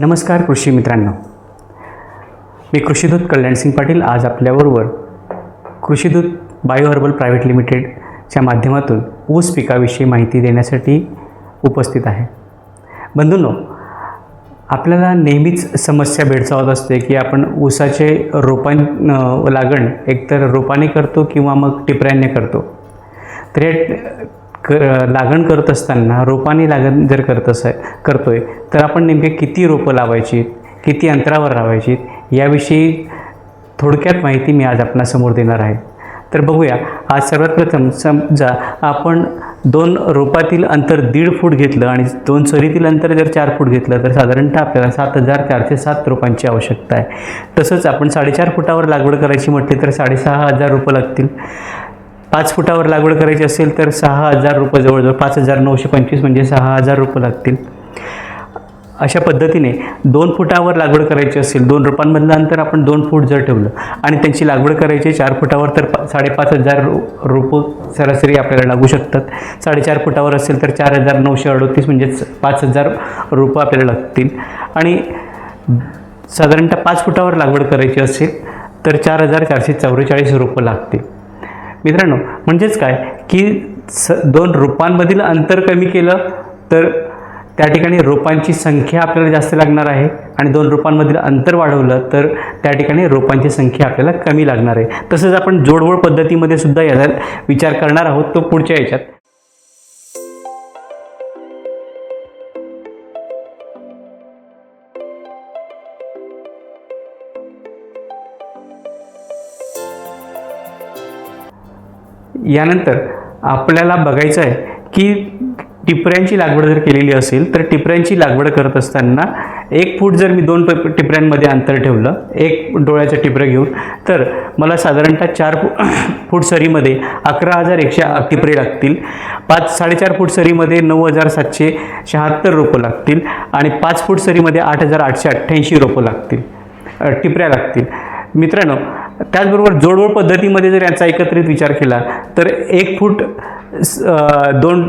नमस्कार कृषी मित्रांनो. मी कृषीदूत कल्याणसिंग पाटील आज आपल्याबरोबर कृषीदूत बायो हर्बल प्रायव्हेट लिमिटेडच्या माध्यमातून ऊस पिकाविषयी माहिती देण्यासाठी उपस्थित आहे. बंधूंनो आपल्याला नेहमीच समस्या भेडसावत असते की आपण ऊसाचे रोपां लागण एकतर रोपाने करतो किंवा मग टिपऱ्याने करतो. तर हे क लागण करत असताना रोपाने लागण जर करत अस करतोय तर आपण नेमके किती रोपं लावायची किती अंतरावर लावायची याविषयी थोडक्यात माहिती मी आज आपणासमोर देणार आहे. तर बघूया आज सर्वात प्रथम समजा आपण दोन रोपातील अंतर दीड फूट घेतलं आणि दोन सरीतील अंतर जर चार फूट घेतलं तर साधारणतः आपल्याला सात हजार चारशे सात रोपांची आवश्यकता आहे. तसंच आपण साडेचार फुटावर लागवड करायची म्हटली तर साडेसहा हजार रोपं लागतील. पाच फुटावर लागवड करायची असेल तर सहा हजार रुपये जवळजवळ पाच हजार नऊशे पंचवीस म्हणजे सहा हजार रुपये लागतील. अशा पद्धतीने दोन फुटावर लागवड करायची असेल दोन रोपांमधलं अंतर आपण दोन फूट जर ठेवलं आणि त्यांची लागवड करायची चार फुटावर तर पा साडेपाच हजार रो रोपं सरासरी आपल्याला लागू शकतात. साडेचार फुटावर असेल तर चार हजार नऊशे अडतीस म्हणजेच पाच हजार रोपं आपल्याला लागतील. आणि साधारणतः पाच फुटावर लागवड करायची असेल तर चार हजार चारशे चौवेचाळीस रोपं लागतील. मित्रांनो म्हणजेच काय? की स दोन रोपांमधील अंतर कमी केलं तर त्या ठिकाणी रोपांची संख्या आपल्याला जास्त लागणार आहे आणि दोन रोपांमधील अंतर वाढवलं तर त्या ठिकाणी रोपांची संख्या आपल्याला कमी लागणार आहे. तसंच आपण जोडवळ पद्धतीमध्ये सुद्धा याचा विचार करणार आहोत तो पुढच्या याच्यात. यानंतर आपल्याला बघायचं आहे की टिपऱ्यांची लागवड जर केलेली असेल तर टिपऱ्यांची लागवड करत असताना एक फूट जर मी दोन प टिपऱ्यांमध्ये अंतर ठेवलं एक डोळ्याचं टिपरं घेऊन तर मला साधारणतः चार फू फूट सरीमध्ये अकरा हजार एकशे टिपरे लागतील. पाच साडेचार फूट सरीमध्ये नऊ हजार सातशे शहात्तर रोपं लागतील आणि पाच फूट सरीमध्ये आठ हजार आठशे अठ्ठ्याऐंशी रोपं लागतील टिपऱ्या लागतील. मित्रांनो त्याचबरोबर जोडवळ पद्धतीमध्ये जर याचा एकत्रित विचार केला तर एक फूट स- दोन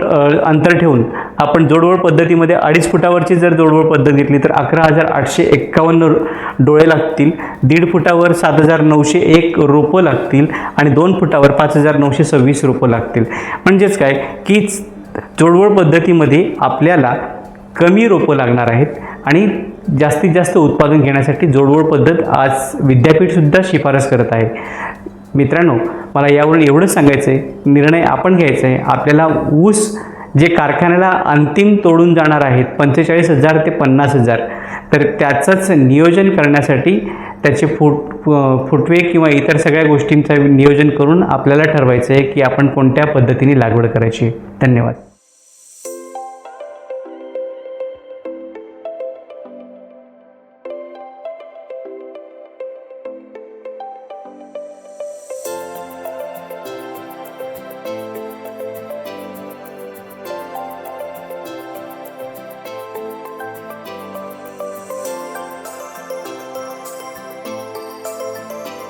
अंतर ठेवून आपण जोडवळ पद्धतीमध्ये अडीच फुटावरची जर जोडवळ पद्धत घेतली तर अकरा हजार आठशे एक्कावन्न डोळे लागतील दीड फुटावर सात हजार नऊशे एक रोपं लागतील आणि दोन फुटावर पाच हजार नऊशे सव्वीस रोपं लागतील. म्हणजेच काय? की जोडवळ पद्धतीमध्ये आपल्याला कमी रोपं लागणार आहेत आणि जास्तीत जास्त उत्पादन घेण्यासाठी जोडवळ पद्धत आज विद्यापीठसुद्धा शिफारस करत आहे. मित्रांनो मला यावरून एवढंच सांगायचं आहे निर्णय आपण घ्यायचा आहे आपल्याला ऊस जे कारखान्याला अंतिम तोडून जाणार आहेत पंचेचाळीस हजार ते पन्नास हजार तर त्याचंच नियोजन करण्यासाठी त्याचे फुट फुटवे किंवा इतर सगळ्या गोष्टींचं नियोजन करून आपल्याला ठरवायचं आहे की आपण कोणत्या पद्धतीने लागवड करायची. आहे. धन्यवाद.